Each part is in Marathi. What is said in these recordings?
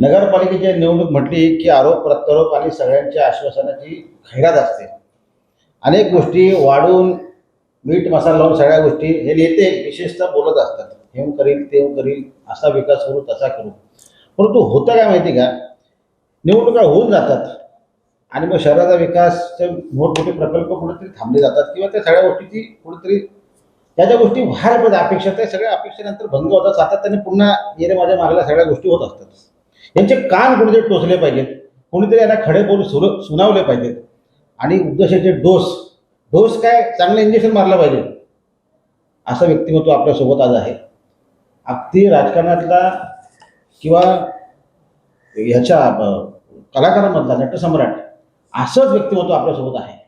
नगरपालिकेची निवडणूक म्हटली की आरोप प्रत्यारोप आणि सगळ्यांच्या आश्वासनाची खैरात असते. अनेक गोष्टी वाढून मीठ मसाला लावून सगळ्या गोष्टी हे नेते विशेषतः बोलत असतात. हे करील ते करील असा विकास करू तसा करू. परंतु होतं काय माहिती का? निवडणुका होऊन जातात आणि मग शहराचा विकास मोठमोठे प्रकल्प कुठेतरी थांबले जातात किंवा त्या सगळ्या गोष्टीची कुठेतरी ह्या ज्या गोष्टी व्हायला पाहिजे अपेक्षा त्या सगळ्या अपेक्षेनंतर भंग होतात सातत्याने पुन्हा येणे माझ्या मागल्या सगळ्या गोष्टी होत असतात. यांचे कान कुठेतरी टोचले पाहिजेत कोणीतरी यांना खडे बोलून सुर सुनावले पाहिजेत. आणि उद्देशाचे डोस डोस काय? चांगलं इंजेक्शन मारलं पाहिजे. असं व्यक्तिमत्व आपल्यासोबत आज आहे. अगदी राजकारणातला किंवा ह्याच्या अ, कलाकारांमधला नटसम्राट असंच व्यक्तिमत्व आपल्यासोबत आहे.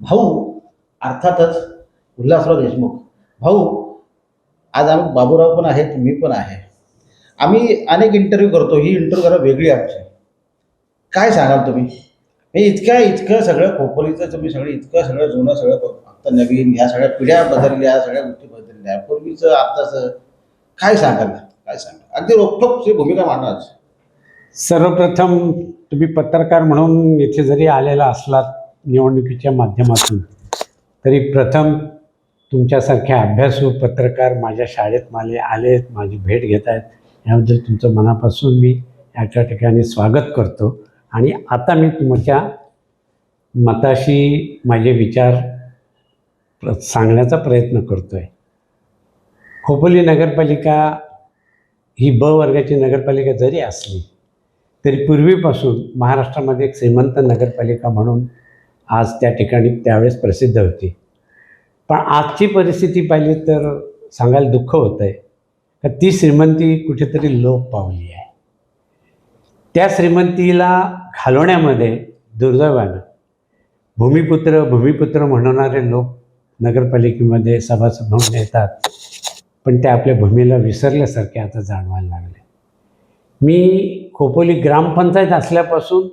भाऊ अर्थातच उल्हासराव देशमुख. भाऊ आज आम्ही बाबूराव पण आहेत मी पण आहे. आम्ही अनेक इंटरव्ह्यू करतो ही इंटरव्ह्यू जरा वेगळी आमची. काय सांगाल तुम्ही? हे इतक्या इतकं सगळं खोपरीचं तुम्ही सगळं इतकं सगळं जुनं सगळं आता नवीन ह्या सगळ्या पिढ्या बदलल्या सगळ्या गोष्टी बदलल्या पूर्वीचं आत्ताचं. काय सांगाल? काय सांगाल? अगदी रोखोकची भूमिका मांडा सर्वप्रथम तुम्ही पत्रकार म्हणून येथे जरी आलेला असलात निवडणुकीच्या माध्यमातून तरी प्रथम तुमच्यासारखे अभ्यासू पत्रकार माझ्या शाळेत माले आले माझी भेट घेत आहेत. याबद्दल तुमचं मनापासून मी याच्या ठिकाणी स्वागत करतो. आणि आता मी तुमच्या मताशी माझे विचार प्र सांगण्याचा प्रयत्न करतो आहे खोपोली नगरपालिका ही ब वर्गाची नगरपालिका जरी असली तरी पूर्वीपासून महाराष्ट्रामध्ये एक श्रीमंत नगरपालिका म्हणून आज त्या ठिकाणी त्यावेळेस प्रसिद्ध होती. पण आजची परिस्थिती पाहिली तर सांगायला दुःख होतं आहे का ती श्रीमंती कुठेतरी लोप पावली आहे. त्या श्रीमंतीला घालवण्यामध्ये दुर्दैवानं भूमिपुत्र भूमिपुत्र म्हणणारे लोक नगरपालिकेमध्ये सभासद म्हणून येतात. पण ते आपल्या भूमीला विसरल्यासारखे आता जाणवायला लागले. मी खोपोली ग्रामपंचायत असल्यापासून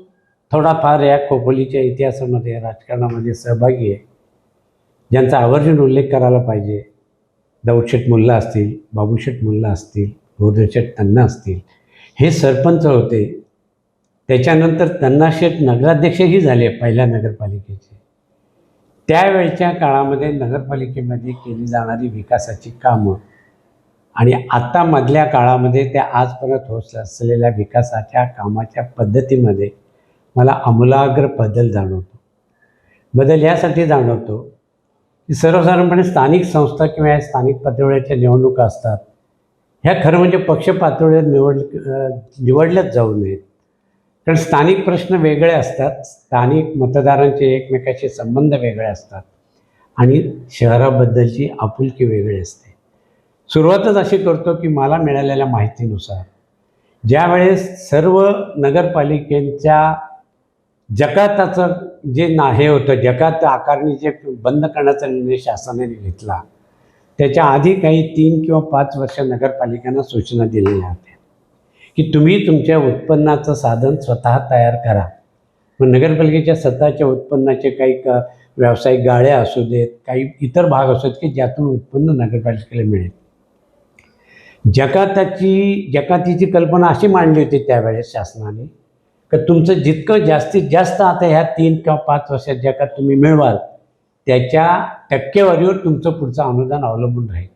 थोडाफार या खोपोलीच्या इतिहासामध्ये राजकारणामध्ये सहभागी आहे. ज्यांचा आवर्जून उल्लेख करायला पाहिजे. दौडशेठ मुल्ला असतील बाबूशेठ मुल्ला असतील गोदरशेठ तन्ना असतील. हे सरपंच होते. त्याच्यानंतर तन्नाशेठ नगराध्यक्षही झाले पहिल्या नगरपालिकेचे. त्यावेळच्या काळामध्ये नगरपालिकेमध्ये केली जाणारी विकासाची कामं आणि आत्ता मधल्या काळामध्ये त्या आजपर्यंत होत असलेल्या विकासाच्या कामाच्या पद्धतीमध्ये मला आमूलाग्र बदल जाणवतो. बदल यासाठी जाणवतो सर्वसाधारणपणे स्थानिक संस्था किंवा या स्थानिक पातळीच्या निवडणुका असतात. ह्या खरं म्हणजे पक्ष पातळीवर निवड निवडल्याच जाऊ नयेत. कारण स्थानिक प्रश्न वेगळे असतात. स्थानिक मतदारांचे एकमेकाशी संबंध वेगळे असतात. आणि शहराबद्दलची आपुलकी वेगळी असते. सुरुवातच अशी करतो की मला मिळालेल्या माहितीनुसार. ज्यावेळेस सर्व नगरपालिकेच्या जकाताचं जे ना हे होतं जकात आकारणी जे बंद करण्याचा निर्णय शासनाने घेतला त्याच्या आधी काही तीन किंवा पाच वर्ष नगरपालिकांना सूचना दिलेल्या होत्या की तुम्ही तुमच्या उत्पन्नाचं साधन स्वतः तयार करा. मग नगरपालिकेच्या स्वतःच्या उत्पन्नाचे काही क व्यावसायिक गाळ्या असू देत काही इतर भाग असू देत की ज्यातून उत्पन्न नगरपालिकेला मिळेल. जकाताची जकातीची कल्पना अशी मांडली होती त्यावेळेस शासनाने का तुमचं जितकं जास्तीत जास्त आता ह्या तीन किंवा पाच वर्षात ज्या का तुम्ही मिळवाल त्याच्या टक्केवारीवर तुमचं पुढचं अनुदान अवलंबून राहील.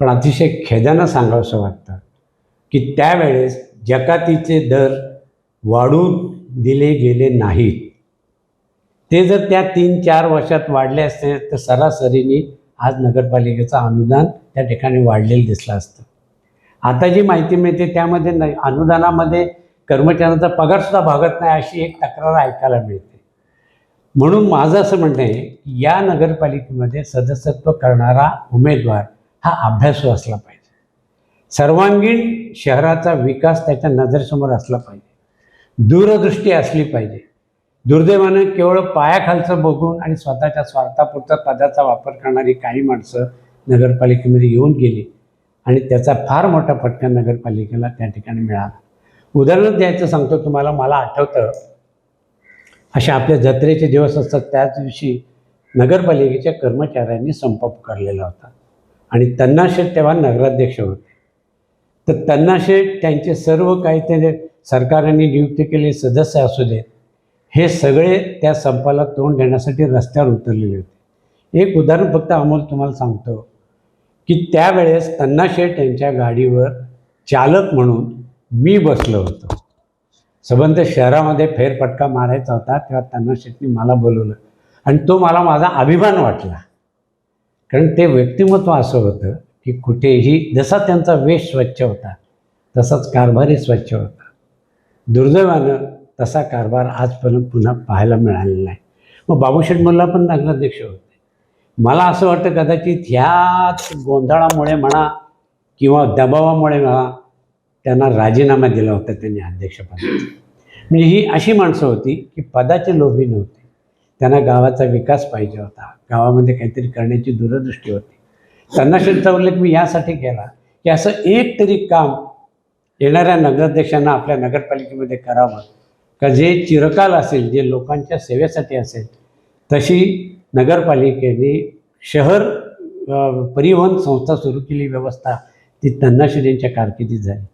पण अतिशय खेदानं सांगावंसं वाटतं की त्यावेळेस जकातीचे दर वाढून दिले गेले नाहीत. ते जर त्या तीन चार वर्षात वाढले असते तर सरासरीने आज नगरपालिकेचं अनुदान त्या ठिकाणी वाढलेलं दिसलं असतं. आता जी माहिती मिळते त्यामध्ये न अनुदानामध्ये कर्मचाऱ्यांचा पगारसुद्धा भागत नाही अशी एक तक्रार ऐकायला मिळते. म्हणून माझं असं म्हणणं आहे या नगरपालिकेमध्ये सदस्यत्व करणारा उमेदवार हा अभ्यासू असला पाहिजे. सर्वांगीण शहराचा विकास त्याच्या नजरेसमोर असला पाहिजे. दूरदृष्टी असली पाहिजे. दुर्दैवानं केवळ पायाखालचं बघून आणि स्वतःच्या स्वार्थापुरता पदाचा वापर करणारी काही माणसं नगरपालिकेमध्ये येऊन गेली आणि त्याचा फार मोठा फटका नगरपालिकेला त्या ठिकाणी मिळाला. उदाहरण द्यायचं सांगतो तुम्हाला मला आठवतं. अशा आपल्या जत्रेचे दिवस असतात त्याच दिवशी नगरपालिकेच्या कर्मचाऱ्यांनी संप पुकारलेला होता. आणि तन्नाशेठ तेव्हा नगराध्यक्ष होते. तर त्यांना शेठ त्यांचे सर्व काही ते सरकारने नियुक्त केले सदस्य असू देत हे सगळे त्या संपाला तोंड देण्यासाठी रस्त्यावर उतरलेले होते. एक उदाहरण फक्त अमोल तुम्हाला सांगतो की त्यावेळेस तन्ना शेठ यांच्या गाडीवर चालक म्हणून मी बसलो होतो. सबंध शहरामध्ये फेरफटका मारायचा होता तेव्हा त्यांना शेट्टी मला बोलवलं. आणि तो मला माझा अभिमान वाटला. कारण ते व्यक्तिमत्व असं होतं की कुठेही जसा त्यांचा वेश स्वच्छ होता तसाच कारभारही स्वच्छ होता. दुर्दैवानं तसा कारभार आजपर्यंत पुन्हा पाहायला मिळालेला नाही. मग बाबूशेठ मुल्ला पण नगराध्यक्ष होते. मला असं वाटतं कदाचित ह्याच गोंधळामुळे म्हणा किंवा दबावामुळे म्हणा त्यांना राजीनामा दिला होता त्यांनी अध्यक्षपदाचा. म्हणजे ही अशी माणसं होती की पदाचे लोभी नव्हती. त्यांना गावाचा विकास पाहिजे होता. गावामध्ये काहीतरी करण्याची दूरदृष्टी होती. त्यांना शेठचा उल्लेख मी यासाठी केला की असं एक तरी काम येणाऱ्या नगराध्यक्षांना आपल्या नगरपालिकेमध्ये करावं. का जे चिरकाल असेल जे लोकांच्या सेवेसाठी असेल तशी नगरपालिकेने शहर परिवहन संस्था सुरू केली व्यवस्था. ती तन्नाशेठ कारकिर्दीत झाली.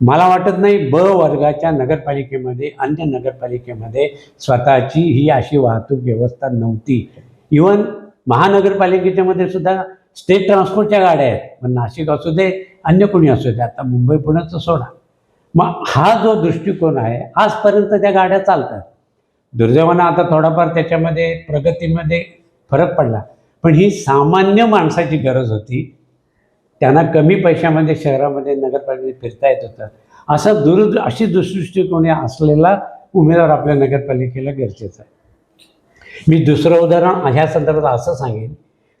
मला वाटत नाही ब वर्गाच्या नगरपालिकेमध्ये अन्य नगरपालिकेमध्ये स्वतःची ही अशी वाहतूक व्यवस्था नव्हती. इवन महानगरपालिकेच्या मध्ये सुद्धा स्टेट ट्रान्सपोर्टच्या गाड्या आहेत. पण नाशिक असू दे अन्य कोणी असू दे आता मुंबई पुण्याचं सोडा. मग हा जो दृष्टिकोन आहे आजपर्यंत त्या गाड्या चालतात. दुर्दैवानं आता थोडाफार त्याच्यामध्ये प्रगतीमध्ये फरक पडला. पण ही सामान्य माणसाची गरज होती. त्यांना कमी पैशामध्ये शहरामध्ये नगरपालिकेत फिरता येत होतं. असं दूर अशी दृष्टिकोनी असलेला उमेदवार आपल्या नगरपालिकेला गरजेचा आहे. मी दुसरं उदाहरण ह्या संदर्भात असं सांगेन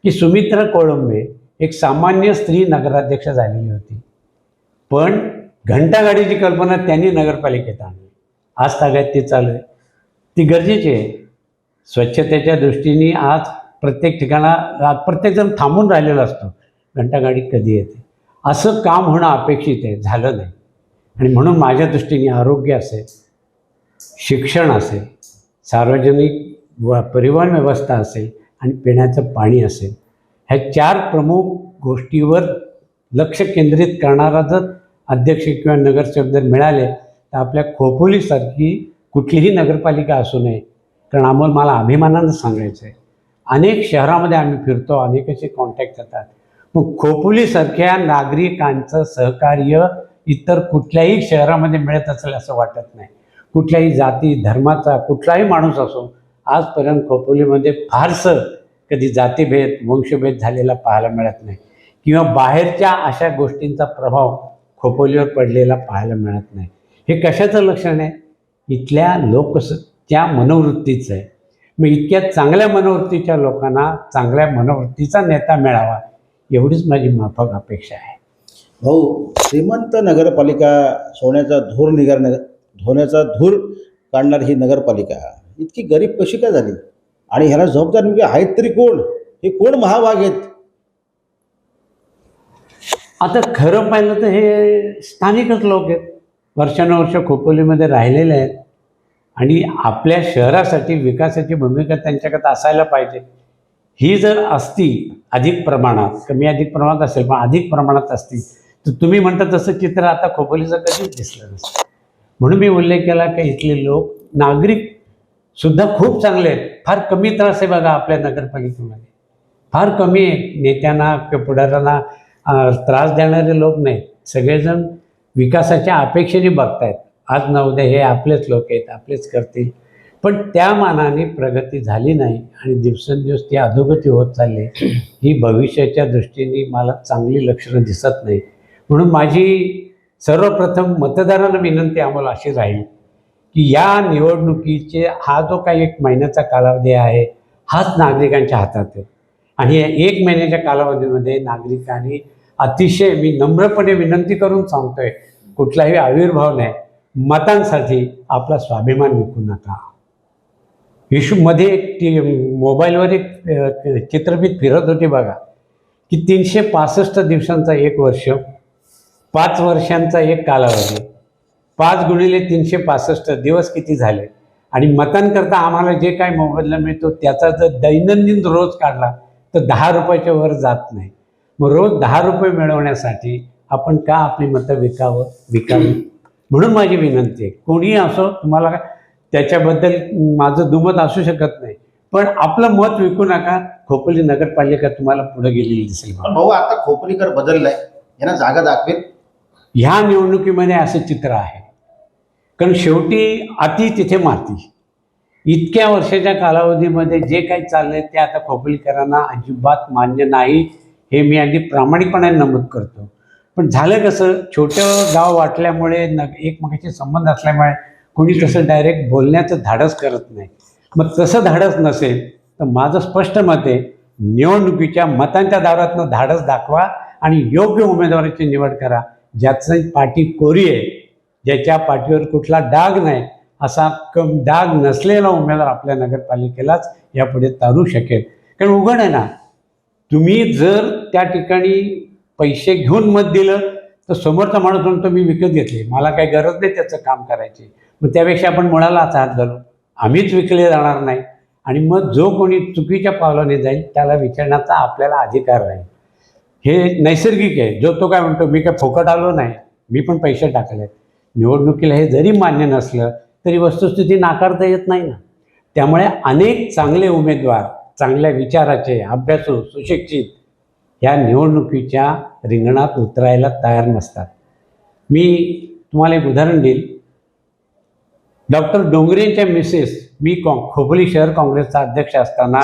की सुमित्रा कोळंबे एक सामान्य स्त्री नगराध्यक्ष झालेली होती. पण घंटागाडीची कल्पना त्यांनी नगरपालिकेत आणली. आज तागायत ती चालू आहे. ती गरजेची आहे. स्वच्छतेच्या दृष्टीने आज प्रत्येक ठिकाणा प्रत्येकजण थांबून राहिलेला असतो. घंटागाडी कधी येते? असं काम होणं अपेक्षित आहे झालं नाही. आणि म्हणून माझ्या दृष्टीने आरोग्य असेल शिक्षण असेल सार्वजनिक व परिवहन व्यवस्था असेल आणि पिण्याचं पाणी असेल ह्या चार प्रमुख गोष्टीवर लक्ष केंद्रित करणारा जर अध्यक्ष किंवा नगरसेवक जर मिळाले तर आपल्या खोपोलीसारखी कुठलीही नगरपालिका असू नये. कारण आम्हाला मला अभिमानानं सांगायचं आहे अनेक शहरामध्ये आम्ही फिरतो अनेक असे कॉन्टॅक्ट येतात मग खोपोलीसारख्या नागरिकांचं सहकार्य इतर कुठल्याही शहरामध्ये मिळत असेल असं वाटत नाही. कुठल्याही जाती धर्माचा कुठलाही माणूस असो आजपर्यंत खोपोलीमध्ये फारसं कधी जातीभेद वंशभेद झालेला पाहायला मिळत नाही. किंवा बाहेरच्या अशा गोष्टींचा प्रभाव खोपोलीवर पडलेला पाहायला मिळत नाही. हे कशाचं लक्षण आहे? इथल्या लोकस त्या मनोवृत्तीचं आहे. मग इतक्या चांगल्या मनोवृत्तीच्या लोकांना चांगल्या मनोवृत्तीचा नेता मिळावा. एवढीच माझी माफक अपेक्षा आहे. भाऊ श्रीमंत नगरपालिका सोन्याचा धूर निघार धोण्याचा धूर काढणारी ही नगरपालिका. इतकी गरीब कशी काय झाली? आणि ह्याला जबाबदार नेमके आहेत तरी कोण? हे कोण महाभाग आहेत? आता खरं पाहिलं तर हे स्थानिकच लोक आहेत. वर्षानुवर्ष खोपोलीमध्ये राहिलेले आहेत. आणि आपल्या शहरासाठी विकासाची भूमिका त्यांच्याकडे असायला पाहिजे. ही जर असती अधिक प्रमाणात कमी अधिक प्रमाणात असेल पण अधिक प्रमाणात असती तर तुम्ही म्हणता तसं चित्र आता खोपोलीचं कधीच दिसलं नसतं. म्हणून मी उल्लेख केला की इथले लोक नागरिक सुद्धा खूप चांगले आहेत. फार कमी त्रास आहे बघा आपल्या नगरपालिकेमध्ये. फार कमी आहे. नेत्यांना किंवा पुढाऱ्यांना त्रास देणारे लोक नाहीत. सगळेजण विकासाच्या अपेक्षेने बघतायत. आज न हे आपलेच लोक आहेत आपलेच करतील. पण त्या मानाने प्रगती झाली नाही आणि दिवसेंदिवस ती अधोगती होत चालली. ही भविष्याच्या दृष्टीने मला चांगली लक्षणं दिसत नाही म्हणून माझी सर्वप्रथम मतदारांना विनंती आम्हाला अशी राहील की या निवडणुकीचे हा जो काही एक महिन्याचा कालावधी आहे हाच नागरिकांच्या हातात आहे. आणि या एक महिन्याच्या कालावधीमध्ये नागरिकांनी अतिशय मी नम्रपणे विनंती करून सांगतोय कुठलाही आविर्भाव नाही. मतांसाठी आपला स्वाभिमान विकू नका. विश्वमध्ये एक टी मोबाईलवर एक अ, फिरत होती बघा. की तीनशे पासष्ट दिवसांचा एक वर्ष पाच वर्षांचा एक कालावधी पाच गुणिले तीनशे पासष्ट दिवस किती झाले? आणि मतांकरता आम्हाला जे काय मोबदला मिळतो त्याचा जर दैनंदिन रोज काढला तर दहा रुपयाच्या वर जात नाही. मग रोज दहा रुपये मिळवण्यासाठी आपण का आपली मतं विकावं विकावी? म्हणून माझी विनंती आहे. कोणीही असो तुम्हाला त्याच्याबद्दल माझं दुमत असू शकत नाही. पण आपलं मत विकू नका. खोपोली नगरपालिका तुम्हाला पुढे गेलेली दिसेल भाऊ आता खोपरीकर बदललाय. यांना जागा दाखवेल. ह्या निवडणुकीमध्ये असं चित्र आहे. कारण शेवटी अति तिथे माती. इतक्या वर्षाच्या कालावधीमध्ये जे काही चाललंय ते आता खोपलीकरांना अजिबात मान्य नाही. हे मी अगदी प्रामाणिकपणे नमूद करतो. पण झालं कसं? छोटं गाव वाटल्यामुळे न एकमेकाचे संबंध असल्यामुळे कोणी तसं डायरेक्ट बोलण्याचं धाडस करत नाही. मग तसं धाडस नसेल तर माझं स्पष्ट मत आहे निवडणुकीच्या मतांच्या दारातनं धाडस दाखवा आणि योग्य उमेदवाराची निवड करा. ज्याचं पाठी कोरी आहे ज्याच्या पाठीवर कुठला डाग नाही असा कम डाग नसलेला उमेदवार आपल्या नगरपालिकेलाच यापुढे तारू शकेल. कारण उघड आहे ना तुम्ही जर त्या ठिकाणी पैसे घेऊन मत दिलं तर समोरचा माणूस म्हणतो मी विकत घेतले मला काही गरज नाही त्याचं काम करायची. मग त्यापेक्षा आपण मुळालाच हात घालू. आम्हीच विकले जाणार नाही. आणि मग जो कोणी चुकीच्या पावलाने जाईल त्याला विचारण्याचा आपल्याला अधिकार राहील. हे नैसर्गिक आहे. जो तो काय म्हणतो मी काय फुकट आलो नाही. मी पण पैसे टाकले निवडणुकीला हे जरी मान्य नसलं तरी वस्तुस्थिती नाकारता येत नाही ना. त्यामुळे अनेक चांगले उमेदवार चांगल्या विचाराचे अभ्यासू सुशिक्षित ह्या निवडणुकीच्या रिंगणात उतरायला तयार नसतात. मी तुम्हाला एक उदाहरण देईल. डॉक्टर डोंगरेंच्या मिसेस मी कॉ खोपोली शहर काँग्रेसचा अध्यक्ष असताना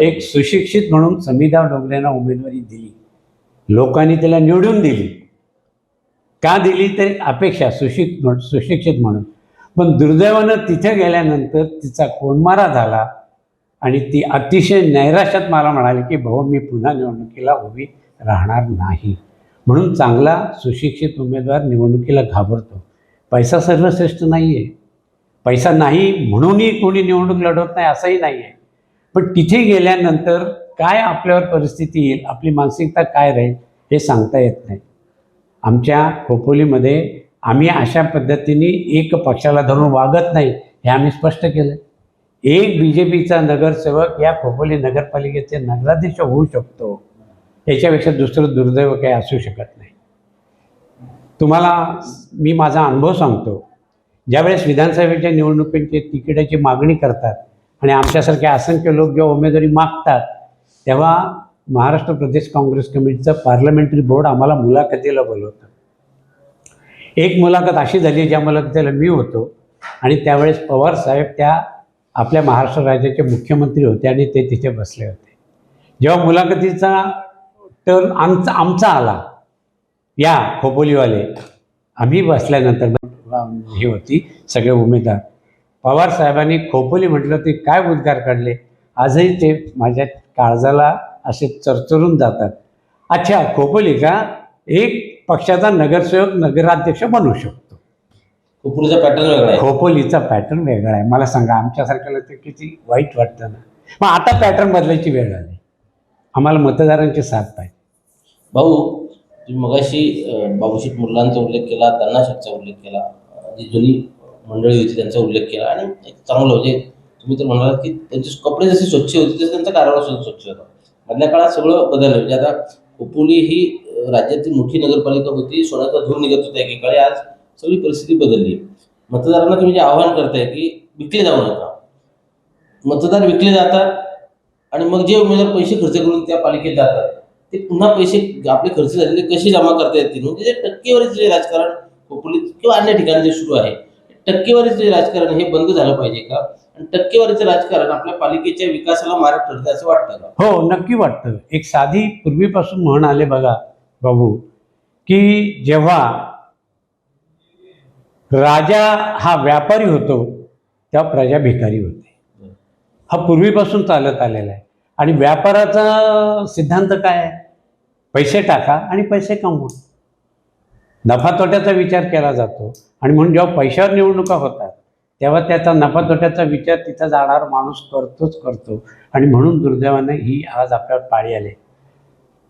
एक सुशिक्षित म्हणून समिधा डोंगरेंना उमेदवारी दिली. लोकांनी त्याला निवडून दिली. का दिली? तर अपेक्षा सुशिक सुशिक्षित म्हणून. पण दुर्दैवानं तिथे गेल्यानंतर तिचा कोंडमारा झाला आणि ती अतिशय नैराश्यात मला म्हणाली की भाऊ मी पुन्हा निवडणुकीला उभी राहणार नाही. म्हणून चांगला सुशिक्षित उमेदवार निवडणुकीला घाबरतो. पैसा सर्वश्रेष्ठ नाही आहे पैसा नाही म्हणूनही कोणी निवडणूक लढवत नाही असंही नाही आहे पण तिथे गेल्यानंतर काय आपल्यावर परिस्थिती येईल आपली मानसिकता काय राहील हे सांगता येत नाही. आमच्या खोपोलीमध्ये आम्ही अशा पद्धतीने एक पक्षाला धरून वागत नाही हे आम्ही स्पष्ट केलं एक बी जे पीचा नगरसेवक या खोपोली नगरपालिकेचे नगराध्यक्ष होऊ शकतो याच्यापेक्षा दुसरं दुर्दैव काही असू शकत नाही. तुम्हाला मी माझा अनुभव सांगतो ज्यावेळेस विधानसभेच्या निवडणुकीची तिकिटाची मागणी करतात आणि आमच्यासारखे असंख्य लोक जेव्हा उमेदवारी मागतात तेव्हा महाराष्ट्र प्रदेश काँग्रेस कमिटीचं पार्लमेंटरी बोर्ड आम्हाला मुलाखतीला बोलवतं. एक मुलाखत अशी झाली ज्या मुलाखतीला मी होतो आणि त्यावेळेस पवार साहेब त्या आपल्या महाराष्ट्र राज्याचे मुख्यमंत्री होते आणि ते तिथे बसले होते. जेव्हा मुलाखतीचा टर्न आमचा आमचा आला या खोपोलीवाले आम्ही बसल्यानंतर हे होती सगळे उमेदवार. पवार साहेबांनी खोपोली म्हटलं ते काय उद्गार काढले? आजही ते माझ्या काळजाला असे चरचरून जातात. अच्छा खोपोली का? एक पक्षाचा नगरसेवक नगराध्यक्ष बनू शकतो. कुपुरीचा पॅटर्न वेगळा आहे. खोपोलीचा पॅटर्न वेगळा आहे. मला सांगा आमच्यासारख्याला ते किती वाईट वाटतं ना? मग आता पॅटर्न बदलायची वेळ आली. आम्हाला मतदारांची साथ पाहिजे. भाऊ तुम्ही मगाशी अं, बाबूशेठ मुलांचा उल्लेख केला त्यांना शेठचा उल्लेख केला. जी जुनी मंडळी होती त्यांचा उल्लेख केला. आणि एक चांगलं म्हणजे तुम्ही तर म्हणालात की त्यांचे कपडे जसे स्वच्छ होते तसे त्यांचा कारभार सुद्धा स्वच्छ होता. मधल्या काळात सगळं बदललं. म्हणजे आता खोपोली ही राज्यातील मोठी नगरपालिका होती. सोन्याचा धूर निघत होता एकेकाळी. आज सगळी परिस्थिती बदलली. मतदारांना तुम्ही जे आव्हान करताय की विकले जाऊ नका. मतदार विकले जातात आणि मग जे उमेदवार पैसे खर्च करून त्या पालिकेत जातात ते पुन्हा पैसे आपले खर्च झालेले कसे जमा करता येतील? म्हणजे जे टक्केवारीचं जे राजकारण खोपोलीत किंवा अन्य ठिकाणी जे सुरू आहे टक्केवारीचं राजकारण हे बंद झालं पाहिजे का? आणि टक्केवारीचं राजकारण आपल्या पालिकेच्या विकासाला मारक ठरतं असं वाटतं का? हो नक्की वाटतं. एक साधी पूर्वीपासून म्हण आले बघा बाबू की जेव्हा राजा हा व्यापारी होतो तेव्हा प्रजा भिकारी होते. हा पूर्वीपासून चालत आलेला आहे. आणि व्यापाराचा सिद्धांत काय आहे? पैसे टाका आणि पैसे कमवा. नफा तोट्याचा विचार केला जातो. आणि म्हणून जेव्हा पैशावर निवडणुका होतात तेव्हा त्याचा नफा तोट्याचा विचार तिथं जाणारा माणूस करतोच करतो. आणि म्हणून दुर्दैवाने ही आज आपल्यावर पाळी आली.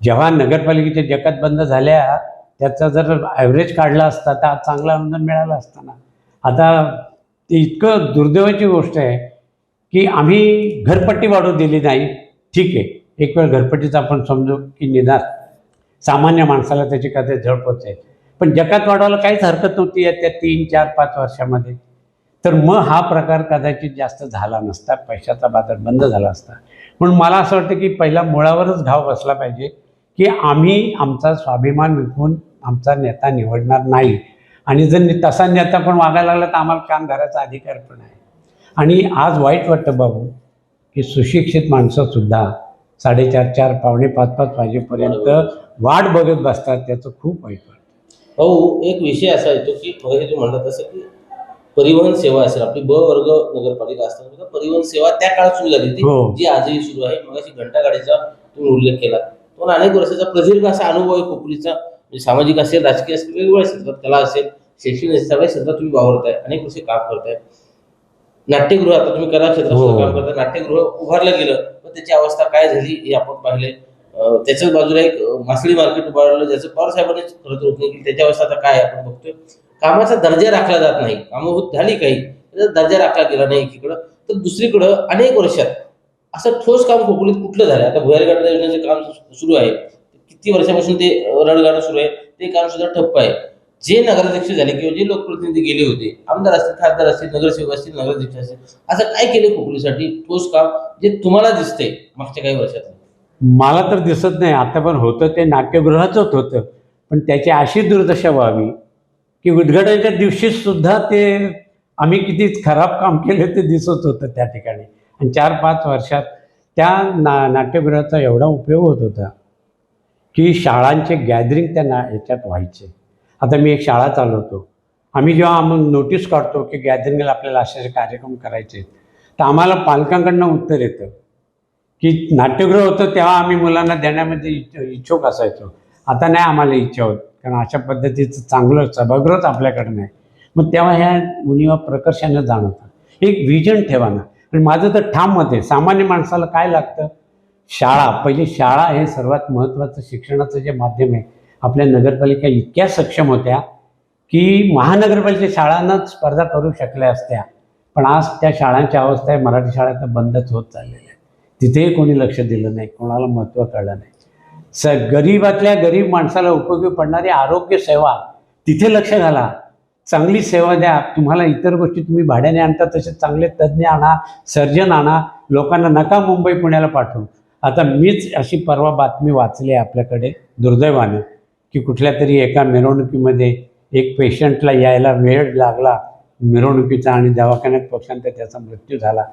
जेव्हा नगरपालिकेच्या जकात बंद झाल्या त्याचा जर ॲव्हरेज काढला असता तर आज चांगला अनुदान मिळालं असताना. आता ते इतकं दुर्दैवाची गोष्ट आहे की आम्ही घरपट्टी वाढवू दिली नाही. ठीक आहे एक वेळ घरपट्टीचं आपण समजू की निदान सामान्य माणसाला त्याची कधी झळ पोचेल. पण जकात वाढवायला काहीच हरकत नव्हती या त्या तीन चार पाच वर्षामध्ये. तर मग हा प्रकार कदाचित जास्त झाला नसता पैशाचा बाजार बंद झाला असता. म्हणून मला असं वाटतं की पहिला मुळावरच घाव बसला पाहिजे की आम्ही आमचा स्वाभिमान विकून आमचा नेता निवडणार नाही. आणि जर तसा नेता पण वागायला लागला तर आम्हाला काम धरायचा अधिकार पण आहे. आणि आज वाईट वाटतं बाबू की सुशिक्षित माणसंसुद्धा साडेचार चार पावणे पाच पाच वाजेपर्यंत वाट बघत बसतात त्याचं खूप वाईट वाटतं. भाऊ एक विषय असा येतो की मग तुम्ही म्हणलं तसं की परिवहन सेवा असेल आपली ब वर्ग नगरपालिका असताना परिवहन सेवा त्या काळात सुरू झाली होती. हो. जी आजही सुरू आहे. मग अशी घंटा गाडीचा तुम्ही उल्लेख केला. पण अनेक वर्षाचा प्रदीर्घ असा अनुभव आहे कोकणीचा म्हणजे सामाजिक असेल राजकीय असेल वेगवेगळ्या क्षेत्रात कला असेल शैक्षणिक सगळ्या क्षेत्रात तुम्ही वावरताय. अनेक वर्षे काम करताय. नाट्यगृह आता तुम्ही कला क्षेत्रात हो. काम करताय. नाट्यगृह उभारलं गेलं. पण त्याची अवस्था काय झाली हे आपण पाहिले त्याच्याच बाजूला एक मासळी मार्केट उभारलं ज्याचं पवार साहेबांनी खरं तर केली. अवस्था आता काय आपण बघतोय. कामाचा दर्जा राखला जात नाही. कामं होत झाली काही त्याचा दर्जा राखला गेला नाही एकीकडं. तर दुसरीकडं अनेक वर्षात असं ठोस काम खोकुलीत कुठलं झालं आता भुयारघाट योजनेचं काम सु- सुरू आहे. किती वर्षापासून ते अं, सुरू आहे? ते काम सुद्धा ठप्प आहे. जे नगराध्यक्ष झाले किंवा जे लोकप्रतिनिधी गेले होते आमदार असतील खासदार असतील नगरसेवक असतील नगराध्यक्ष असतील असं काय केलं खोकुलीसाठी? ठोस काम जे तुम्हाला दिसतंय मागच्या काही वर्षात मला तर दिसत नाही. आता पण होतं ते नाट्यगृहाचंच होतं. पण त्याची अशी दुर्दशा व्हावी की उद्घाटनाच्या दिवशी सुद्धा ते आम्ही किती खराब काम केले ते दिसत होतं त्या ठिकाणी. आणि चार पाच वर्षात त्या ना नाट्यगृहाचा एवढा उपयोग होत होता की शाळांचे गॅदरिंग त्या ना याच्यात व्हायचे. आता मी एक शाळा चालवतो. आम्ही जेव्हा आम्ही नोटीस काढतो की गॅदरिंगला आपल्याला असे कार्यक्रम करायचे तर आम्हाला पालकांकडनं उत्तर येतं. की नाट्यगृह होतं तेव्हा आम्ही मुलांना देण्यामध्ये इच्छुक असायचो. आता नाही आम्हाला इच्छा होत कारण अशा पद्धतीचं चांगलं सभागृहच आपल्याकडे नाही. मग तेव्हा ह्या उणीवा प्रकर्षानं जाणवतात एक विजन ठेवा ना. आणि माझं तर ठाम मत आहे सामान्य माणसाला काय लागतं? शाळा पहिली शाळा हे सर्वात महत्त्वाचं शिक्षणाचं जे माध्यम आहे. आपल्या नगरपालिका इतक्या सक्षम होत्या की महानगरपालिका शाळांनाच स्पर्धा करू शकल्या असत्या. पण आज त्या शाळांची अवस्था आहे मराठी शाळा तर बंदच होत चालल्या आहेत तिथेही कोणी लक्ष दिलं नाही कोणाला महत्त्व कळलं नाही. स गरीबातल्या गरीब माणसाला उपयोगी पडणारी आरोग्य सेवा तिथे लक्ष घाला. चांगली सेवा द्या. तुम्हाला इतर गोष्टी तुम्ही भाड्याने आणता तसे चांगले तज्ज्ञ आणा सर्जन आणा लोकांना नका मुंबई पुण्याला पाठवू. आता मीच अशी परवा बातमी वाचली आहे आपल्याकडे दुर्दैवानं की कुठल्या तरी एका मिरवणुकीमध्ये एक पेशंटला यायला वेळ लागला मिरवणुकीचा आणि दवाखान्यात पक्षांचा त्याचा मृत्यू झाला.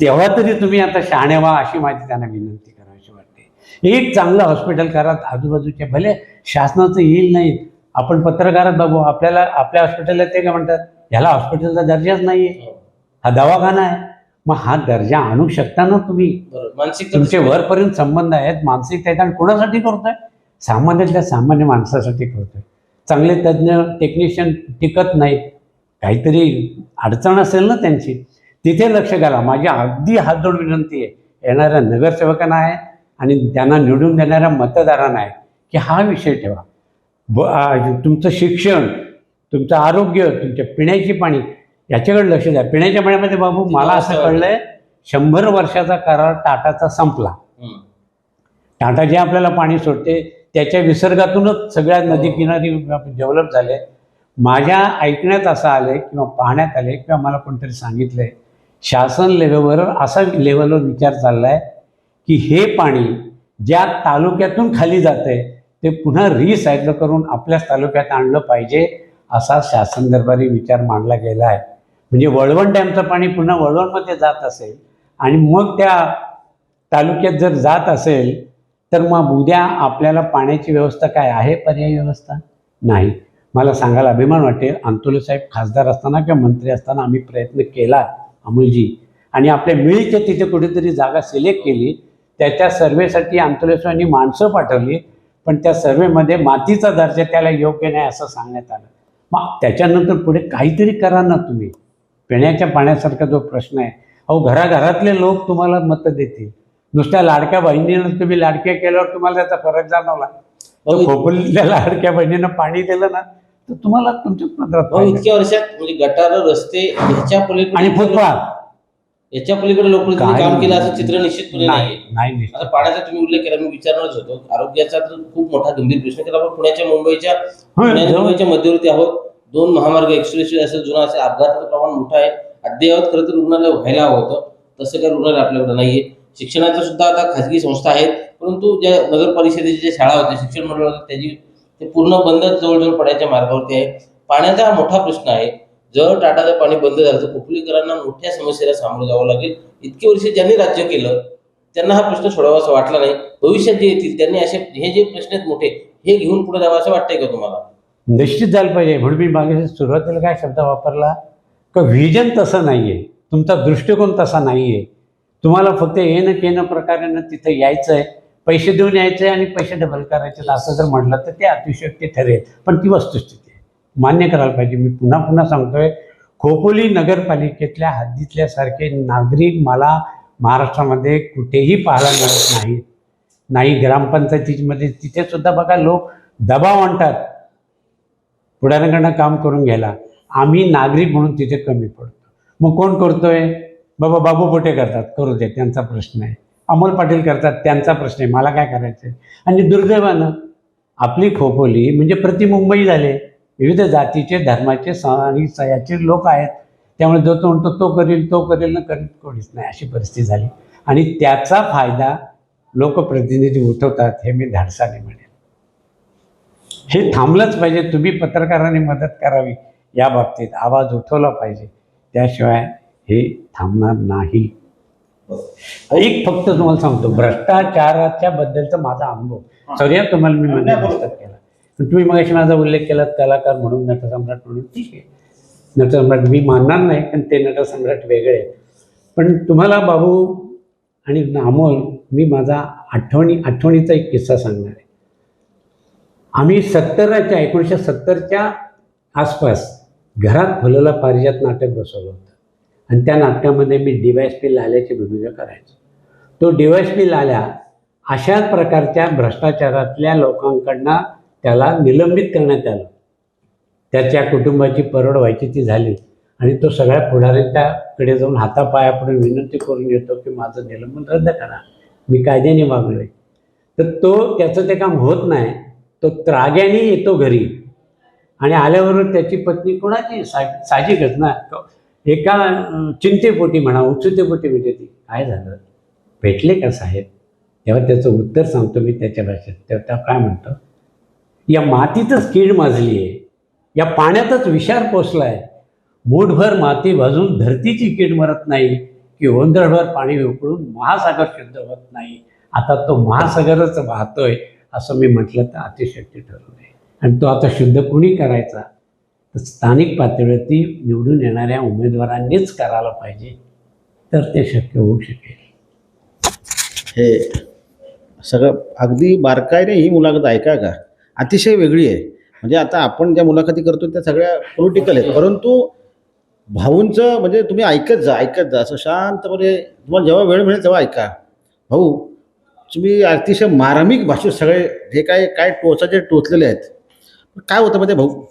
तेव्हा तरी तुम्ही आता शहाणे व्हा अशी माझी त्यांना विनंती करावीशी वाटते. एक चांगलं हॉस्पिटल करा आजूबाजूच्या भले शासनाचं येईल नाही आपण पत्रकारात बघू आपल्याला आपल्या हॉस्पिटलला ते काय म्हणतात ह्याला हॉस्पिटलचा दर्जाच नाही आहे हा दवाखाना आहे. मग हा दर्जा आणू शकता ना तुम्ही? मानसिक तुमचे वरपर्यंत संबंध आहेत मानसिक आणि कोणासाठी करतोय? सामान्यातल्या सामान्य माणसासाठी करतोय. चांगले तज्ज्ञ टेक्निशियन टिकत नाहीत. काहीतरी अडचण असेल ना त्यांची तिथे लक्ष घाला. माझी अगदी हात जोडून विनंती आहे. येणाऱ्या नगरसेवकांना आहे आणि त्यांना निवडून देणाऱ्या मतदारांना आहे की हा विषय ठेवा. ब तुमचं शिक्षण तुमचं आरोग्य तुमच्या पिण्याची पाणी याच्याकडे लक्ष द्या. पिण्याच्या पाण्यामध्ये बाबू मला असं कळलंय शंभर वर्षाचा करार टाटाचा संपला. टाटा जे आपल्याला पाणी सोडते त्याच्या विसर्गातूनच सगळ्या नदी किनारी डेव्हलप झाले. माझ्या ऐकण्यात असं आलंय किंवा पाहण्यात आले किंवा मला कोणतरी सांगितलंय शासन लेवलवर असा लेवलवर विचार चालला आहे की हे पाणी ज्या तालुक्यातून खाली जातंय ते पुन्हा रिसायकल करून आपल्याच तालुक्यात आणलं पाहिजे असा शासन दरबारी विचार मांडला गेला आहे. म्हणजे वळवण डॅमचं पाणी पुन्हा वळवणमध्ये जात असेल आणि मग त्या तालुक्यात जर जात असेल तर मग उद्या आपल्याला पाण्याची व्यवस्था काय आहे? पर्यायी व्यवस्था नाही. मला सांगायला अभिमान वाटेल. अंतुले साहेब खासदार असताना किंवा मंत्री असताना आम्ही प्रयत्न केला. अमोलजी. आणि आपल्या मिळीच्या तिथे कुठेतरी जागा सिलेक्ट केली. त्याच्या सर्वेसाठी साहेबांनी माणसं पाठवली. पण त्या सर्वेमध्ये मातीचा दर्जा त्याला योग्य नाही असं सांगण्यात आलं. मग त्याच्यानंतर पुढे काहीतरी करा ना तुम्ही. पिण्याच्या पाण्यासारखा जो प्रश्न आहे. अहो घराघरातले लोक तुम्हाला मतं देतील. नुसत्या लाडक्या बहिणीनं तुम्ही लाडक्या केल्यावर तुम्हाला त्याचा फरक जाणवला. भाऊ, खोपलीतल्या लाडक्या बहिणीनं पाणी दिलं ना तर तुम्हाला तुमच्या फायदा. इतक्या वर्षात म्हणजे गटार रस्ते ह्याच्या पलीकडे आणि फुटपाथ. याच्या पलीकडे लोकप्रतिनिधी काम केलं असं चित्र निश्चितपणे नाही नाही नाही निश्चित. आता पाण्याचा तुम्ही उल्लेख केला मी विचारणारच होतो. आरोग्याचा तर खूप मोठा गंभीर प्रश्न आहे. त्याला आपण पुण्याच्या मुंबईच्या होय, पुणे आणि जवळ- मुंबईच्या मध्यवर्ती आहोत. दोन महामार्ग एक्सप्रेस वे असेल जुना असेल अपघाताचं प्रमाण मोठं आहे. अद्ययावत खरं तर रुग्णालय व्हायला हवं होतं. तसं काही रुग्णालय आपल्याकडे नाहीये. शिक्षणाचं सुद्धा आता खाजगी संस्था आहेत परंतु ज्या नगर परिषदेच्या ज्या शाळा होत्या शिक्षण मंडळ होतं त्याची ते पूर्ण बंद जवळजवळ पडायच्या मार्गावरती आहे. पाण्याचा हा मोठा प्रश्न आहे. जर टाटाचं पाणी बंद झालं तर कुपलीकरांना मोठ्या समस्येला सामोरं जावं लागेल. इतकी वर्षे ज्यांनी राज्य केलं त्यांना हा प्रश्न सोडावा वाटला नाही. भविष्यात जे येतील त्यांनी असे हे जे प्रश्न आहेत मोठे हे घेऊन पुढे जावं असं वाटतंय का तुम्हाला? निश्चित झालं पाहिजे. म्हणून मी मागे सुरुवातीला काय शब्द वापरला? का व्हिजन तसं नाही आहे तुमचा दृष्टिकोन तसा नाही आहे तुम्हाला फक्त येणं केणं प्रकारानं तिथं यायचं आहे पैसे देऊन यायचं आहे आणि पैसे डबल करायचे. असं जर म्हटलं तर ते अतिशयोक्ती ठरेल. पण ती वस्तुस्थिती आहे. मान्य करायला पाहिजे. मी पुन्हा पुन्हा सांगतोय खोपोली नगरपालिकेतल्या हद्दीतल्यासारखे नागरिक मला महाराष्ट्रामध्ये कुठेही पाहायला मिळत नाहीत नाही ग्रामपंचायतीमध्ये. तिथे सुद्धा बघा लोक दबाव आणतात. पुढाऱ्यांकडनं काम करून घ्यायला. आम्ही नागरिक म्हणून तिथे कमी पडतो. मग कोण करतोय? बाबा बाबू पोटे करतात. करू दे. त्यांचा प्रश्न आहे. अमोल पाटील करतात त्यांचा प्रश्न आहे मला काय करायचं आहे आणि दुर्दैवानं आपली खोपोली म्हणजे प्रति मुंबई झाले विविध जातीचे धर्माचे स आणि सयाचे लोक आहेत. त्यामुळे जो तो म्हणतो तो करील तो करील ना करीत कोणीच नाही. अशी परिस्थिती झाली. आणि त्याचा फायदा लोकप्रतिनिधी उठवतात हे मी धाडसाने म्हणेन. हे थांबलंच पाहिजे. तुम्ही पत्रकारांनी मदत करावी. या बाबतीत आवाज उठवला पाहिजे. त्याशिवाय हे थांबणार नाही. एक फक्त तुम्हाला सांगतो भ्रष्टाचाराच्या बद्दलचा माझा अनुभव. सॉरी हं, तुम्हाला मी बोला. पुस्तक केला. पण तुम्ही मगाशी माझा उल्लेख केला कलाकार म्हणून नटसम्राट म्हणून. ठीक आहे. नटसम्राट मी मानणार नाही पण ते नटसम्राट वेगळे पण तुम्हाला बाबू आणि अमोल मी माझा आठवणी आठवणीचा एक किस्सा सांगणार आहे. आम्ही सत्तराच्या एकोणीसशे सत्तरच्या आसपास घरात फुलला पारिजात नाटक बसवलं होतं. आणि त्या नाटकामध्ये मी डी वाय एस पी लाल्याची भूमिका करायचो. तो डी वाय एस पी लाल्या अशाच प्रकारच्या भ्रष्टाचारातल्या लोकांकडनं त्याला निलंबित करण्यात आलं. त्याच्या कुटुंबाची परवड व्हायची ती झाली. आणि तो सगळ्या पुढाऱ्यांच्याकडे जाऊन हातापाया पडून विनंती करून येतो की माझं निलंबन रद्द करा. मी कायद्याने वागलोय. तर तो त्याचं ते काम होत नाही. तो त्राग्याने येतो घरी. आणि आल्याबरोबर त्याची पत्नी कोणाची? सा साहजिकच ना. एका चिंतेपोटी म्हणा उत्सुतेपोटी म्हणजे ती काय झालं? भेटले का साहेब? तेव्हा त्याचं उत्तर सांगतो मी त्याच्या भाषेत. तेव्हा काय म्हणतो? या मातीतच कीड माजली आहे या पाण्यातच विषार पोचला आहे मूठभर माती भाजून धरतीची कीड मरत नाही की ओंधळभर पाणी उकळून महासागर शुद्ध होत नाही. आता तो महासागरच वाहतोय असं मी म्हटलं तर अतिशक्य ठरू नये आणि तो आता शुद्ध कुणी करायचा? तर स्थानिक पातळीवरती निवडून येणाऱ्या उमेदवारांनीच करायला पाहिजे तर ते शक्य होऊ शकेल. हे सगळं अगदी बारकाईने ही मुलाखत ऐका का? अतिशय वेगळी आहे. म्हणजे आता आपण ज्या मुलाखती करतो त्या सगळ्या पॉलिटिकल आहेत. परंतु भाऊंचं म्हणजे तुम्ही ऐकत जा ऐकत जा. असं शांतपणे तुम्हाला जेव्हा वेळ मिळेल तेव्हा ऐका. भाऊ तुम्ही अतिशय मार्मिक भाषेत सगळे जे काय काय टोचाचे टोचलेले आहेत. काय होतं मध्ये भाऊ?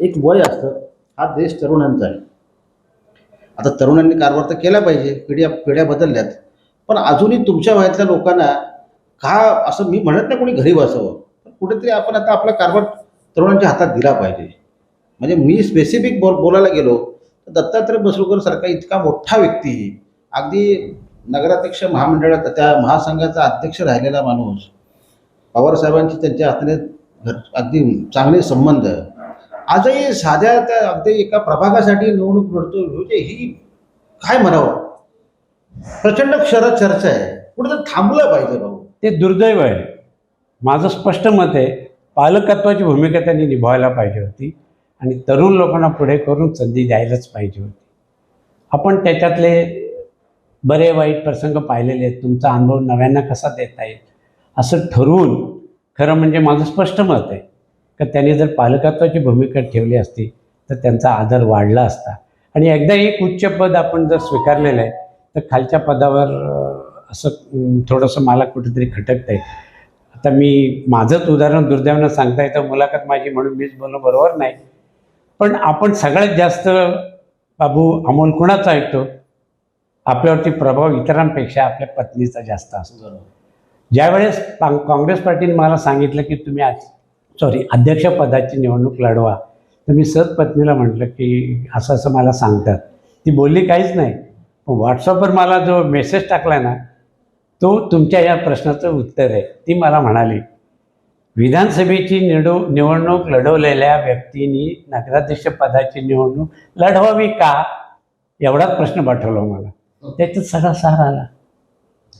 एक वय असतं हा देश तरुणांचा आहे. आता तरुणांनी कारभार तर केला पाहिजे पिढ्या पिढ्या बदलल्यात. पण अजूनही तुमच्या वयातल्या लोकांना का असं मी म्हणत नाही कोणी घरी बसावं पण कुठेतरी आपण आता आपला कारभार तरुणांच्या हातात दिला पाहिजे. म्हणजे मी स्पेसिफिक बोल बोलायला गेलो तर दत्तात्रय बसलकर सारखा इतका मोठा व्यक्ती अगदी नगराध्यक्ष महामंडळात त्या महासंघाचा अध्यक्ष राहिलेला माणूस पवारसाहेबांची त्यांच्या हाताने घर- अगदी चांगले संबंध आजही साध्या त्या अगदी एका प्रभागासाठी निवडणूक लढतो म्हणजे ही काय म्हणावं? प्रचंड क्षर चर्चा आहे. कुठं थांबलं पाहिजे भाऊ. ते दुर्दैव आहे. माझं स्पष्ट मत आहे पालकत्वाची भूमिका त्यांनी निभावायला पाहिजे होती आणि तरुण लोकांना पुढे करून संधी द्यायलाच पाहिजे होती. आपण त्याच्यातले बरे वाईट प्रसंग पाहिलेले आहेत. तुमचा अनुभव नव्यांना कसा देता येईल? असं ठरवून खरं म्हणजे माझं स्पष्ट मत आहे. का त्यांनी जर पालकत्वाची भूमिका ठेवली असती तर त्यांचा आदर वाढला असता. आणि एकदा एक उच्च पद आपण जर स्वीकारलेलं आहे तर खालच्या पदावर असं थोडंसं मला कुठेतरी खटकतं आहे आता मी माझंच उदाहरण दुर्दैवानं सांगता येतं मुलाखत माझी म्हणून मीच बोलणं बरोबर नाही. पण आपण सगळ्यात जास्त बाबू अमोल कुणाचा ऐकतो? आपल्यावरती प्रभाव इतरांपेक्षा आपल्या पत्नीचा जास्त असतो. बरोबर. ज्यावेळेस काँ- काँग्रेस पार्टीने मला सांगितलं की तुम्ही आज सॉरी अध्यक्षपदाची निवडणूक लढवा. तर मी सहज पत्नीला म्हटलं की असं असं मला सांगतात. ती बोलली काहीच नाही. पण व्हॉट्सअपवर मला जो मेसेज टाकला ना तो तुमच्या या प्रश्नाचं उत्तर आहे. ती मला म्हणाली विधानसभेची निवडू निवडणूक लढवलेल्या व्यक्तींनी नगराध्यक्षपदाची निवडणूक लढवावी का? एवढाच प्रश्न पाठवला मला. त्याच्यात सगळा सार आला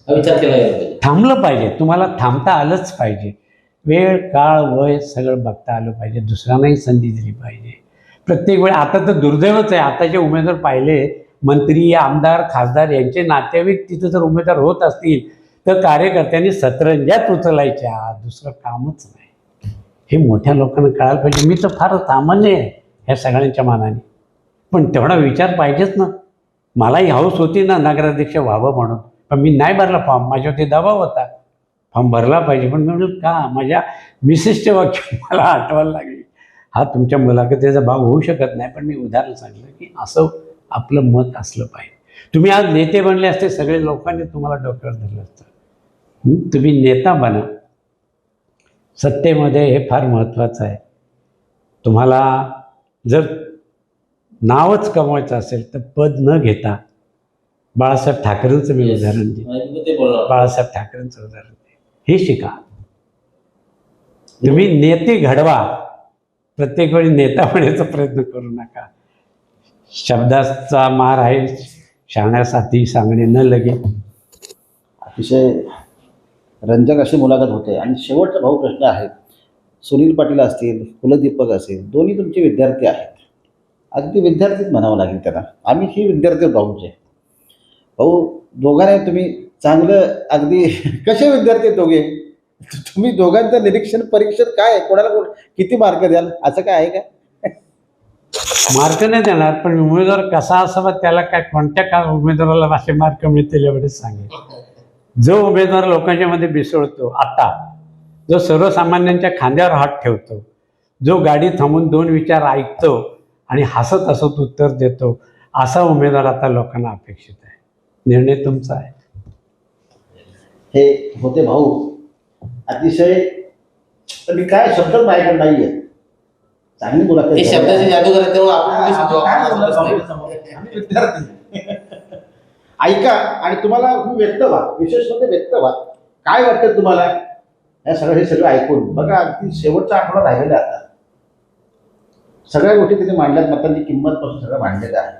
विचार केला थांबलं पाहिजे. तुम्हाला थांबता आलंच पाहिजे. वेळ काळ वय सगळं बघता आलं पाहिजे. दुसऱ्यांनाही संधी दिली पाहिजे. प्रत्येक वेळ आता तर दुर्दैवच आहे. आताचे उमेदवार पाहिले मंत्री आमदार खासदार यांचे नातेवाईक तिथं जर उमेदवार होत असतील तर कार्यकर्त्यांनी सतरंज्यात उचलायच्या. दुसरं कामच नाही. हे मोठ्या लोकांना कळायला पाहिजे. मी तर फार सामान्य आहे ह्या सगळ्यांच्या मानाने. पण तेवढा विचार पाहिजेच ना. मलाही हौस होती ना नगराध्यक्ष व्हावं म्हणून. पण मी नाही भरला फॉर्म. माझ्यावरती दबाव होता. फॉर्म भरला पाहिजे. पण मी म्हटलं का माझ्या मिसेसचे वाक्य मला आठवायला लागली. हा तुमच्या मुलाखतीचा भाग होऊ शकत नाही पण मी उदाहरण सांगलं की असं आपलं मत असलं पाहिजे. तुम्ही आज नेते बनले असते सगळे लोकांनी तुम्हाला डोक्यावर धरलं असतं? तुम्ही नेता बना. सत्तेमध्ये हे फार महत्त्वाचं आहे. तुम्हाला जर नावच कमवायचं असेल तर पद न घेता बाळासाहेब ठाकरेंचं मी. उदाहरण बोलणार बाळासाहेब ठाकरेंचं उदाहरण. हे शिका. तुम्ही नेते घडवा. प्रत्येक वेळी नेता होण्याचा प्रयत्न करू नका. शब्दाचा मार आहे. शाण्यासाठी सांगणे न लगे. अतिशय रंजक अशी मुलाखत होते. आणि शेवटचा भाऊ प्रश्न आहे. सुनील पाटील असतील कुलदीपक असेल दोन्ही तुमचे विद्यार्थी आहेत. अगदी विद्यार्थीच म्हणावं लागेल त्यांना. आम्ही ही विद्यार्थी भाऊचे. भाऊ दोघांना तुम्ही चांगलं अगदी कसे विद्यार्थी दोघे? तुम्ही दोघांचं निरीक्षण परीक्षण काय आहे? कोणाला कोण किती मार्क द्याल? असं काय आहे का? मार्क नाही देणार पण उमेदवार कसा असावा त्याला काय कोणत्या का उमेदवाराला असे मार्क मिळतील एवढेच सांगेल जो उमेदवार लोकांच्या मध्ये मिसळतो आता जो सर्वसामान्यांच्या खांद्यावर हात ठेवतो जो गाडी थांबून दोन विचार ऐकतो आणि हसत हसत उत्तर देतो असा उमेदवार आता लोकांना अपेक्षित आहे. निर्णय तुमचा आहे. हे होते भाऊ. अतिशय तर मी काय शब्द माझ्याकडे नाही आहे चांगली मुलाखत हे. शब्दाचे जादूगर आहेत आपण विद्यार्थी. ऐका आणि तुम्हाला तुम्ही व्यक्त व्हा विशेष म्हणजे व्यक्त व्हा काय वाटतं तुम्हाला? हे सगळं हे सगळं ऐकून. बघा अगदी शेवटचा आठवडा राहिलेला आता. सगळ्या गोष्टी तिथे मांडल्यात मतांची किंमत पासून सगळं मांडलेलं आहे.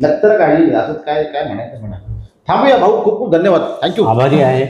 लत्तर काढली असंच काय काय म्हणायचं म्हणा. थांबूया भाऊ खूप खूप धन्यवाद. थँक्यू आभारी आहे.